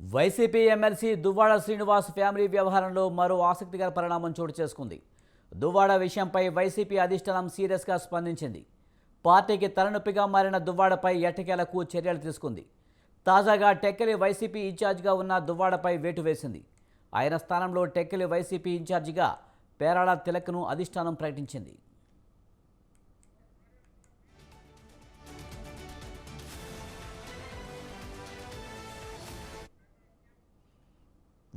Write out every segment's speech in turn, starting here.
YCP MLC Duvvada Srinivas family వ్యవహారంలో మరో ఆసక్తికర పరిణామం చోటు చేసుకుంది. దువ్వాడ విషయంపై వైసీపీ అధిష్టానం సీరియస్గా స్పందించింది. పార్టీకి తలనొప్పిగా మారిన దువ్వాడపై ఎట్టకేలకు చర్యలు తీసుకుంది. తాజాగా టెక్కలి వైసీపీ ఇన్ఛార్జిగా ఉన్న దువ్వాడపై వేటు వేసింది. ఆయన స్థానంలో టెక్కలి వైసీపీ ఇన్ఛార్జిగా పేరాడ తిలక్ను అధిష్టానం ప్రకటించింది.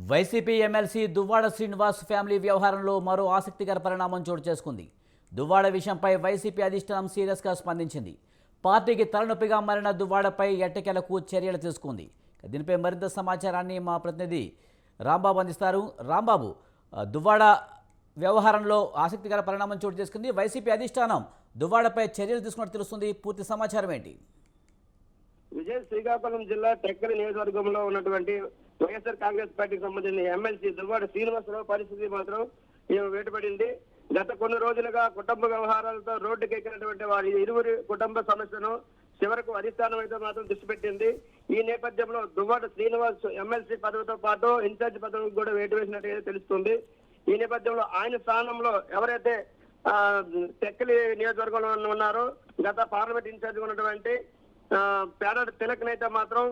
YCP MLC Duvvada Srinivas family వ్యవహారంలో మరో ఆసక్తికర పరిణామం చోటు చేసుకుంది. దువ్వాడ విషయంపై వైసీపీ అధిష్టానం సీరియస్గా స్పందించింది. పార్టీకి తలనొప్పిగా మారిన దువ్వాడపై ఎట్టకెలకు చర్యలు తీసుకుంది. దీనిపై మరింత సమాచారాన్ని మా ప్రతినిధి రాంబాబు అందిస్తారు. రాంబాబు దువ్వాడ వ్యవహారంలో ఆసక్తికర పరిణామం చోటు చేసుకుంది. వైసీపీ అధిష్టానం దువ్వాడపై చర్యలు తీసుకున్నట్టు తెలుస్తుంది. పూర్తి సమాచారం ఏంటి? విజయ శ్రీకాకుళం జిల్లా టెక్కలి నియోజకవర్గంలో ఉన్నటువంటి వైఎస్ఆర్ కాంగ్రెస్ పార్టీకి సంబంధించిన ఎమ్మెల్సీ దువ్వాడ శ్రీనివాసరావు పరిస్థితి మాత్రం వేటుపడింది. గత కొన్ని రోజులుగా కుటుంబ వ్యవహారాలతో రోడ్డుకెక్కినటువంటి వారి ఇరువురి కుటుంబ సమస్యను చివరకు అధిష్టానం అయితే మాత్రం దృష్టి పెట్టింది. ఈ నేపథ్యంలో దువ్వాడ శ్రీనివాస్ ఎమ్మెల్సీ పదవితో పాటు ఇన్ఛార్జ్ పదవికి కూడా వేటు వేసినట్టుగా తెలుస్తుంది. ఈ నేపథ్యంలో ఆయన స్థానంలో ఎవరైతే ఆ, టెక్కలి నియోజకవర్గంలో ఉన్నారో గత పార్లమెంట్ ఇన్ఛార్జ్ ఉన్నటువంటి పేడాడ తిలక్ అయితే మాత్రం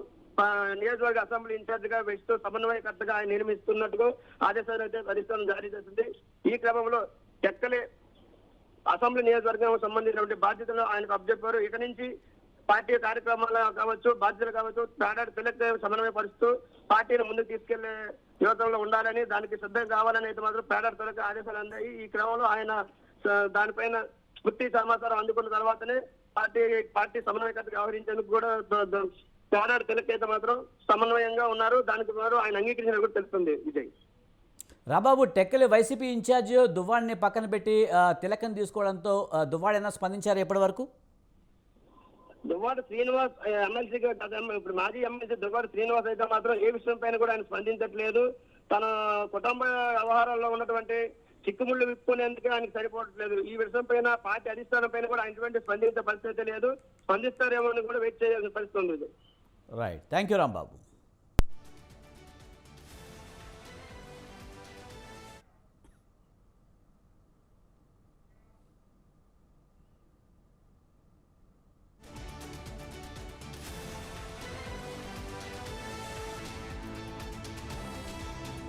నియోజకవర్గ అసెంబ్లీ ఇన్ఛార్జ్గా వేస్తూ సమన్వయకర్తగా ఆయన నిర్మిస్తున్నట్టుగా ఆదేశాలు అయితే అధిష్టానం జారీ చేసింది. ఈ క్రమంలో ఎక్కలే అసెంబ్లీ నియోజకవర్గం సంబంధించినటువంటి బాధ్యతలు ఆయనకు అప్పచెప్పారు. ఇక నుంచి పార్టీ కార్యక్రమాలు కావచ్చు బాధ్యతలు కావచ్చు పేడాడ తిలక్ సమన్వయపరుస్తూ పార్టీని ముందుకు తీసుకెళ్ళే యువతంలో ఉండాలని దానికి సిద్ధం కావాలని అయితే మాత్రం పేడాడ తిలక్ ఆదేశాలు అందాయి. ఈ క్రమంలో ఆయన దానిపైన పూర్తి సమాచారం అందుకున్న తర్వాతనే పార్టీ పార్టీ సమన్వయకర్తగా వ్యవహరించేందుకు కూడా ద- ద- పేడాడ తిలక్ అయితే మాత్రం సమన్వయంగా ఉన్నారు. దానికి వారు ఆయన అంగీకరించినట్టు కూడా తెలుస్తుంది విజయ్. రాంబాబు టెక్కలి వైసీపీ ఇన్ఛార్జ్ దువ్వాడిని పక్కన పెట్టి తిలకం తీసుకోవడంతో దువ్వాడైనా స్పందించారు ఎప్పటి వరకు? దువ్వాడ శ్రీనివాస్ ఆ, ఎమ్మెల్సీగా గత ఎమ్మె- ఇప్పుడు మాజీ ఎమ్మెల్సీ దువ్వాడ శ్రీనివాస్ అయితే మాత్రం ఏ విషయం పైన కూడా ఆయన స్పందించట్లేదు. తన కుటుంబ వ్యవహారాల్లో ఉన్నటువంటి చిక్కుముళ్ళు విప్పుకునేందుకు ఆయనకు సరిపోవట్లేదు. ఈ విషయం పైన పార్టీ అధిష్టానం పైన కూడా ఆయన ఎటువంటి స్పందించే పరిస్థితి లేదు. స్పందిస్తారేమో అని కూడా వెయిట్ చేయాల్సిన పరిస్థితి ఉంది. Right thank you Rambabu